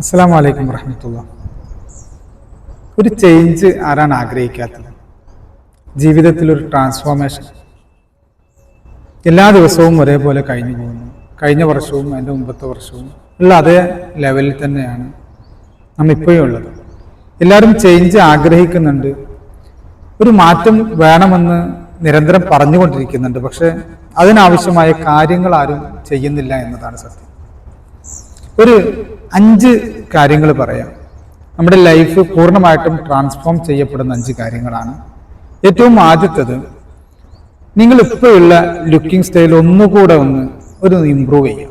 അസ്സാം വലൈക്കും വറഹമത്തുള്ള. ഒരു ചേഞ്ച് ആരാണ് ആഗ്രഹിക്കാത്തത്? ജീവിതത്തിൽ ഒരു ട്രാൻസ്ഫോർമേഷൻ എല്ലാ ദിവസവും ഒരേപോലെ കഴിഞ്ഞു പോകുന്നു. കഴിഞ്ഞ വർഷവും അതിന്റെ മുമ്പത്തെ വർഷവും ഉള്ള അതേ ലെവലിൽ തന്നെയാണ് നാം ഇപ്പോഴും ഉള്ളത്. എല്ലാവരും ചേഞ്ച് ആഗ്രഹിക്കുന്നുണ്ട്. ഒരു മാറ്റം വേണമെന്ന് നിരന്തരം പറഞ്ഞുകൊണ്ടിരിക്കുന്നുണ്ട്. പക്ഷേ അതിനാവശ്യമായ കാര്യങ്ങൾ ആരും ചെയ്യുന്നില്ല എന്നതാണ് സത്യം. ഒരു അഞ്ച് കാര്യങ്ങൾ പറയാം. നമ്മുടെ ലൈഫ് പൂർണമായിട്ടും ട്രാൻസ്ഫോം ചെയ്യപ്പെടുന്ന അഞ്ച് കാര്യങ്ങളാണ്. ഏറ്റവും ആദ്യത്തത് നിങ്ങൾ ഇപ്പോഴുള്ള ലുക്കിംഗ് സ്റ്റൈൽ ഒന്നുകൂടെ ഒന്ന് ഒരു ഇമ്പ്രൂവ് ചെയ്യുക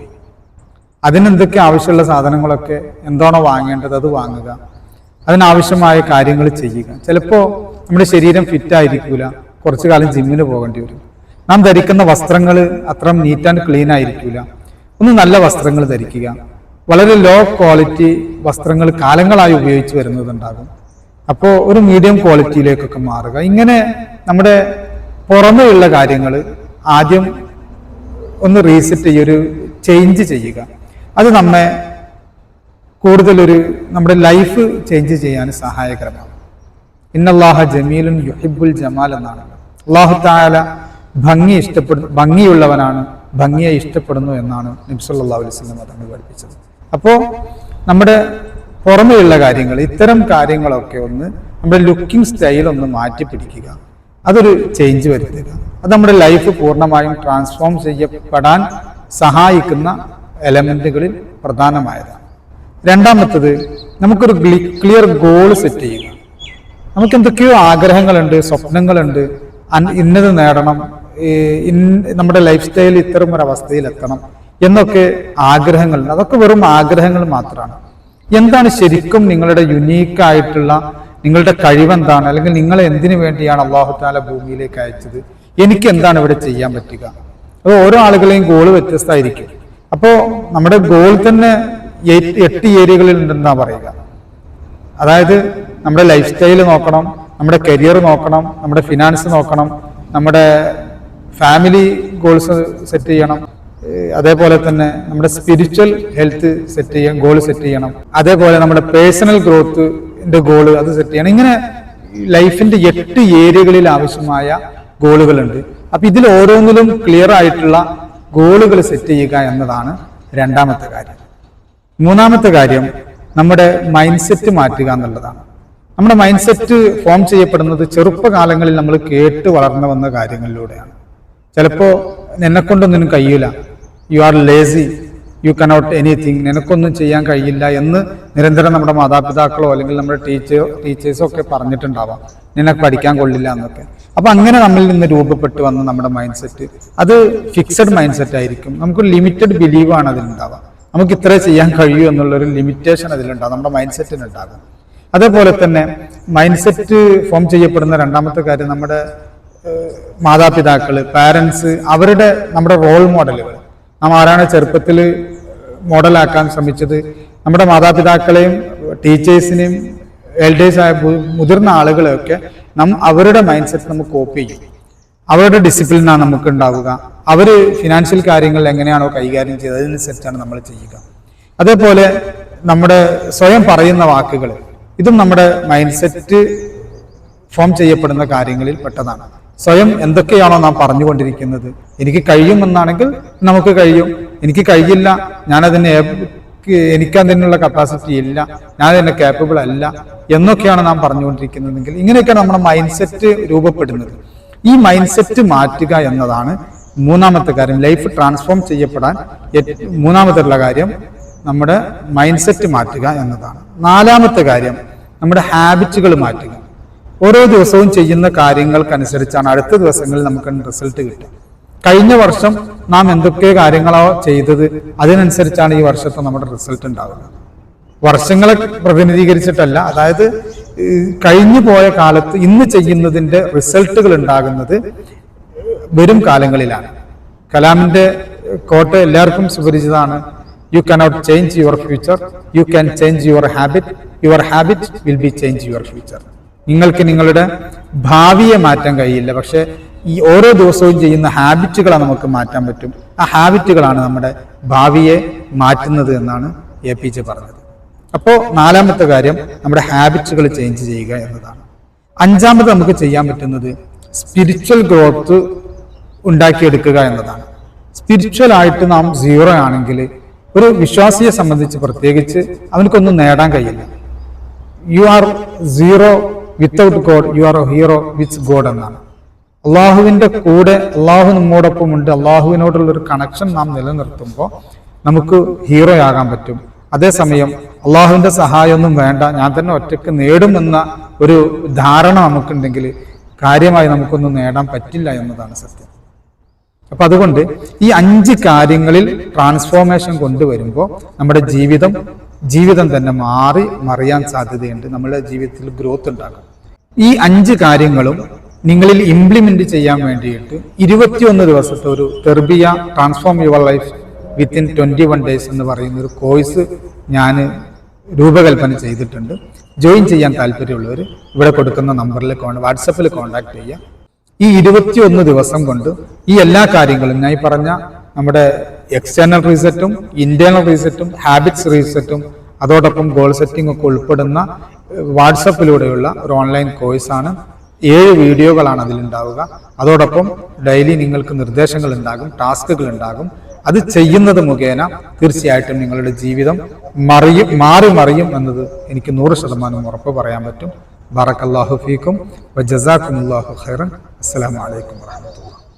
അതിനെന്തൊക്കെ ആവശ്യമുള്ള സാധനങ്ങളൊക്കെ എന്താണോ വാങ്ങേണ്ടത് അത് വാങ്ങുക. അതിനാവശ്യമായ കാര്യങ്ങൾ ചെയ്യുക. ചിലപ്പോൾ നമ്മുടെ ശരീരം ഫിറ്റ് ആയിരിക്കില്ല കുറച്ചു കാലം ജിമ്മിന് പോകേണ്ടി വരും. നാം ധരിക്കുന്ന വസ്ത്രങ്ങൾ അത്ര നീറ്റ് ആൻഡ് ക്ലീൻ ആയിരിക്കില്ല ഒന്ന് നല്ല വസ്ത്രങ്ങൾ ധരിക്കുക. വളരെ ലോ ക്വാളിറ്റി വസ്ത്രങ്ങൾ കാലങ്ങളായി ഉപയോഗിച്ച് വരുന്നതുണ്ടാകും. അപ്പോൾ ഒരു മീഡിയം ക്വാളിറ്റിയിലേക്കൊക്കെ മാറുക. ഇങ്ങനെ നമ്മുടെ പുറമെയുള്ള കാര്യങ്ങൾ ആദ്യം ഒന്ന് റീസെറ്റ് ചെയ്യുക ഒരു ചേഞ്ച് ചെയ്യുക. അത് നമ്മെ കൂടുതലൊരു നമ്മുടെ ലൈഫ് ചേഞ്ച് ചെയ്യാൻ സഹായകരമാണ് ഇന്നല്ലാഹ ജമീലുൻ യുഹിബുൽ ജമാൽ എന്നാണ്. അള്ളാഹു താല ഭംഗി ഇഷ്ടപ്പെടുന്നു ഭംഗിയുള്ളവനാണ് ഭംഗിയെ ഇഷ്ടപ്പെടുന്നു എന്നാണ് നബ്സല്ലാ അലൈവല്ലം തങ്ങൾ പഠിപ്പിച്ചത്. അപ്പോൾ നമ്മുടെ പുറമെയുള്ള കാര്യങ്ങൾ ഇത്തരം കാര്യങ്ങളൊക്കെ ഒന്ന് നമ്മുടെ ലുക്കിംഗ് സ്റ്റൈൽ ഒന്ന് മാറ്റി പിടിക്കുക. അതൊരു ചേഞ്ച് വരുത്തുക. അത് നമ്മുടെ ലൈഫ് പൂർണമായും ട്രാൻസ്ഫോം ചെയ്യപ്പെടാൻ സഹായിക്കുന്ന എലമെന്റുകളിൽ പ്രധാനമായതാണ് രണ്ടാമത്തത് നമുക്കൊരു ക്ലിയർ ഗോൾ സെറ്റ് ചെയ്യുക. നമുക്ക് എന്തൊക്കെയോ ആഗ്രഹങ്ങളുണ്ട് സ്വപ്നങ്ങളുണ്ട്. ഇന്നത് നേടണം. നമ്മുടെ ലൈഫ് സ്റ്റൈൽ ഇത്തരം ഒരു അവസ്ഥയിൽ എത്തണം എന്നൊക്കെ ആഗ്രഹങ്ങൾ അതൊക്കെ വെറും ആഗ്രഹങ്ങൾ മാത്രമാണ് എന്താണ് ശരിക്കും നിങ്ങളുടെ യുണീക്ക് ആയിട്ടുള്ള നിങ്ങളുടെ കഴിവെന്താണ്? അല്ലെങ്കിൽ നിങ്ങൾ എന്തിനു വേണ്ടിയാണ് അള്ളാഹു താല ഭൂമിയിലേക്ക് അയച്ചത്? എനിക്ക് എന്താണ് ഇവിടെ ചെയ്യാൻ പറ്റുക? അത് ഓരോ ആളുകളെയും ഗോൾ വ്യത്യസ്തമായിരിക്കും. അപ്പോൾ നമ്മുടെ ഗോൾ തന്നെ എട്ട് ഏരിയകളിൽ ഉണ്ടെന്നാ പറയുക. അതായത് നമ്മുടെ ലൈഫ് സ്റ്റൈൽ നോക്കണം നമ്മുടെ കരിയർ നോക്കണം നമ്മുടെ ഫിനാൻസ് നോക്കണം നമ്മുടെ ഫാമിലി ഗോൾസ് സെറ്റ് ചെയ്യണം അതേപോലെ തന്നെ നമ്മുടെ സ്പിരിച്വൽ ഹെൽത്ത് സെറ്റ് ചെയ്യാൻ ഗോൾ സെറ്റ് ചെയ്യണം. അതേപോലെ നമ്മുടെ പേഴ്സണൽ ഗ്രോത്തിന്റെ ഗോൾ അത് സെറ്റ് ചെയ്യണം. ഇങ്ങനെ ലൈഫിന്റെ എട്ട് ഏരിയകളിൽ ആവശ്യമായ ഗോളുകളുണ്ട് അപ്പൊ ഇതിൽ ഓരോന്നിലും ക്ലിയർ ആയിട്ടുള്ള ഗോളുകൾ സെറ്റ് ചെയ്യുക എന്നതാണ് രണ്ടാമത്തെ കാര്യം. മൂന്നാമത്തെ കാര്യം നമ്മുടെ മൈൻഡ് സെറ്റ് മാറ്റുക എന്നുള്ളതാണ്. നമ്മുടെ മൈൻഡ് സെറ്റ് ഫോം ചെയ്യപ്പെടുന്നത് ചെറുപ്പകാലങ്ങളിൽ നമ്മൾ കേട്ട് വളർന്നു വന്ന കാര്യങ്ങളിലൂടെയാണ്. ചിലപ്പോൾ എന്നെക്കൊണ്ടൊന്നിനും കഴിയില്ല you are lazy you cannot anything നിനക്കൊന്നും ചെയ്യാൻ കഴിയില്ല എന്ന് നിരന്തരം നമ്മുടെ മാതാപിതാക്കളോ അല്ലെങ്കിൽ നമ്മുടെ ടീച്ചർ ടീച്ചേഴ്സോ ഒക്കെ പറഞ്ഞിട്ടുണ്ടാവാം. നിനക്ക് പഠിക്കാൻ കൊള്ളില്ല എന്നൊക്കെ. അപ്പൊ അങ്ങനെ നമ്മളിൽ നിന്ന് രൂപപ്പെട്ടു വന്ന നമ്മുടെ മൈൻഡ് സെറ്റ് അത് ഫിക്സഡ് മൈൻഡ് സെറ്റ് ആയിരിക്കും. നമുക്ക് ലിമിറ്റഡ് ബിലീവാണ് അതിലുണ്ടാവുക നമുക്ക് ഇത്രേ ചെയ്യാൻ കഴിയൂ എന്നുള്ളൊരു ലിമിറ്റേഷൻ അതിലുണ്ടാകും നമ്മുടെ മൈൻഡ് സെറ്റിന് ഉണ്ടാകും അതേപോലെ തന്നെ മൈൻഡ് സെറ്റ് ഫോം ചെയ്യപ്പെടുന്ന രണ്ടാമത്തെ കാര്യം നമ്മുടെ മാതാപിതാക്കൾ പാരൻസ് അവരുടെ നമ്മുടെ റോൾ മോഡലുകൾ നാം ആരാണ് ചെറുപ്പത്തിൽ മോഡലാക്കാൻ ശ്രമിച്ചത് നമ്മുടെ മാതാപിതാക്കളെയും ടീച്ചേഴ്സിനെയും എൽഡേഴ്സ് ആയ മുതിർന്ന ആളുകളെയൊക്കെ നാം അവരുടെ മൈൻഡ് സെറ്റ് നമുക്ക് കോപ്പി ചെയ്യും. അവരുടെ ഡിസിപ്ലിനാണ് നമുക്ക് ഉണ്ടാവുക അവർ ഫിനാൻഷ്യൽ കാര്യങ്ങൾ എങ്ങനെയാണോ കൈകാര്യം ചെയ്തത് അതിനനുസരിച്ചാണ് നമ്മൾ ചെയ്യുക. അതേപോലെ നമ്മുടെ സ്വയം പറയുന്ന വാക്കുകൾ ഇതും നമ്മുടെ മൈൻഡ് സെറ്റ് ഫോം ചെയ്യപ്പെടുന്ന കാര്യങ്ങളിൽ പെട്ടതാണ്. സ്വയം എന്തൊക്കെയാണോ നാം പറഞ്ഞുകൊണ്ടിരിക്കുന്നത് എനിക്ക് കഴിയുമെന്നാണെങ്കിൽ നമുക്ക് കഴിയും. എനിക്ക് കഴിയില്ല. ഞാനതിന് എനിക്കതിനുള്ള കപ്പാസിറ്റി ഇല്ല. ഞാൻ അതിന് കേപ്പബിൾ അല്ല. എന്നൊക്കെയാണ് നാം പറഞ്ഞുകൊണ്ടിരിക്കുന്നതെങ്കിൽ ഇങ്ങനെയൊക്കെയാണ് നമ്മുടെ മൈൻഡ് സെറ്റ് രൂപപ്പെടുന്നത്. ഈ മൈൻഡ് സെറ്റ് മാറ്റുക എന്നതാണ് മൂന്നാമത്തെ കാര്യം. ലൈഫ് ട്രാൻസ്ഫോം ചെയ്യപ്പെടാൻ മൂന്നാമത്തുള്ള കാര്യം നമ്മുടെ മൈൻഡ് സെറ്റ് മാറ്റുക എന്നതാണ്. നാലാമത്തെ കാര്യം നമ്മുടെ ഹാബിറ്റുകൾ മാറ്റുക. ഓരോ ദിവസവും ചെയ്യുന്ന കാര്യങ്ങൾക്കനുസരിച്ചാണ് അടുത്ത ദിവസങ്ങളിൽ നമുക്ക് റിസൾട്ട് കിട്ടുക. കഴിഞ്ഞ വർഷം നാം എന്തൊക്കെ കാര്യങ്ങളോ ചെയ്തത്? അതിനനുസരിച്ചാണ് ഈ വർഷത്തെ നമ്മുടെ റിസൾട്ട് ഉണ്ടാവുക. വർഷങ്ങളെ പ്രതിനിധീകരിച്ചിട്ടല്ല അതായത് കഴിഞ്ഞു പോയ കാലത്ത് ഇന്ന് ചെയ്യുന്നതിന്റെ റിസൾട്ടുകൾ ഉണ്ടാകുന്നത് വരും കാലങ്ങളിലാണ്. കലാമിന്റെ കോട്ട് എല്ലാവർക്കും സുപരിചിതമാണ്. You cannot change your future you can change your habit your habit will be change your future നിങ്ങൾക്ക് നിങ്ങളുടെ ഭാവിയെ മാറ്റാൻ കഴിയില്ല. പക്ഷെ ഈ ഓരോ ദിവസവും ചെയ്യുന്ന ഹാബിറ്റുകളെ നമുക്ക് മാറ്റാൻ പറ്റും. ആ ഹാബിറ്റുകളാണ് നമ്മുടെ ഭാവിയെ മാറ്റുന്നത് എന്നാണ് എ പി ജെ പറഞ്ഞത്. അപ്പോൾ നാലാമത്തെ കാര്യം നമ്മുടെ ഹാബിറ്റുകൾ ചേഞ്ച് ചെയ്യുക എന്നതാണ്. അഞ്ചാമത് നമുക്ക് ചെയ്യാൻ പറ്റുന്നത് സ്പിരിച്വൽ ഗ്രോത്ത് ഉണ്ടാക്കിയെടുക്കുക എന്നതാണ്. സ്പിരിച്വൽ ആയിട്ട് നാം സീറോ ആണെങ്കിൽ ഒരു വിശ്വാസിയെ സംബന്ധിച്ച് പ്രത്യേകിച്ച് അവനക്കൊന്നും നേടാൻ കഴിയില്ല. You are zero without God you are hero with God എന്നാണ്. അള്ളാഹുവിന്റെ കൂടെ അള്ളാഹു നമ്മോടൊപ്പം ഉണ്ട് അള്ളാഹുവിനോടുള്ള ഒരു കണക്ഷൻ നാം നിലനിർത്തുമ്പോൾ നമുക്ക് ഹീറോ ആകാൻ പറ്റും. അതേസമയം അള്ളാഹുവിന്റെ സഹായമൊന്നും വേണ്ട. ഞാൻ തന്നെ ഒറ്റയ്ക്ക് നേടുമെന്ന ഒരു ധാരണ നമുക്കുണ്ടെങ്കിൽ കാര്യമായി നമുക്കൊന്നും നേടാൻ പറ്റില്ല എന്നതാണ് സത്യം. അപ്പൊ അതുകൊണ്ട് ഈ അഞ്ച് കാര്യങ്ങളിൽ ട്രാൻസ്ഫോർമേഷൻ കൊണ്ടുവരുമ്പോൾ നമ്മുടെ ജീവിതം ജീവിതം തന്നെ മാറി മറിയാൻ സാധ്യതയുണ്ട്. നമ്മുടെ ജീവിതത്തിൽ ഗ്രോത്ത് ഉണ്ടാകും ഈ അഞ്ച് കാര്യങ്ങളും നിങ്ങളിൽ ഇംപ്ലിമെന്റ് ചെയ്യാൻ വേണ്ടിയിട്ട് ഇരുപത്തിയൊന്ന് ദിവസത്തെ ഒരു തെർബിയ transform your life within twenty one days എന്ന് പറയുന്ന ഒരു കോഴ്സ് ഞാൻ രൂപകൽപ്പന ചെയ്തിട്ടുണ്ട്. ജോയിൻ ചെയ്യാൻ താല്പര്യമുള്ളവർ ഇവിടെ കൊടുക്കുന്ന നമ്പറിൽ വാട്സപ്പിൽ കോൺടാക്ട് ചെയ്യുക. ഈ ഇരുപത്തിയൊന്ന് ദിവസം കൊണ്ട് ഈ എല്ലാ കാര്യങ്ങളും ഞാൻ ഈ പറഞ്ഞ നമ്മുടെ എക്സ്റ്റേണൽ റീസെറ്റും ഇന്റേണൽ റീസെറ്റും ഹാബിറ്റ്സ് റീസെറ്റും അതോടൊപ്പം ഗോൾ സെറ്റിംഗ് ഒക്കെ ഉൾപ്പെടുന്ന വാട്സപ്പിലൂടെയുള്ള ഒരു ഓൺലൈൻ കോഴ്സാണ് ഏഴ് വീഡിയോകളാണ് അതിലുണ്ടാവുക. അതോടൊപ്പം ഡെയിലി നിങ്ങൾക്ക് നിർദ്ദേശങ്ങൾ ഉണ്ടാകും ടാസ്കുകൾ ഉണ്ടാകും അത് ചെയ്യുന്നത് മുഖേന തീർച്ചയായിട്ടും നിങ്ങളുടെ ജീവിതം മറിയും മാറി മറിയും എന്നത് എനിക്ക് നൂറ് ശതമാനം ഉറപ്പ് പറയാൻ പറ്റും. ബറക്കല്ലാഹു ഫീക്കും വ ജസാക്കുമുല്ലാഹു ഖൈറൻ. അസ്സലാമു അലൈക്കും വറഹ്മത്തുള്ളാഹി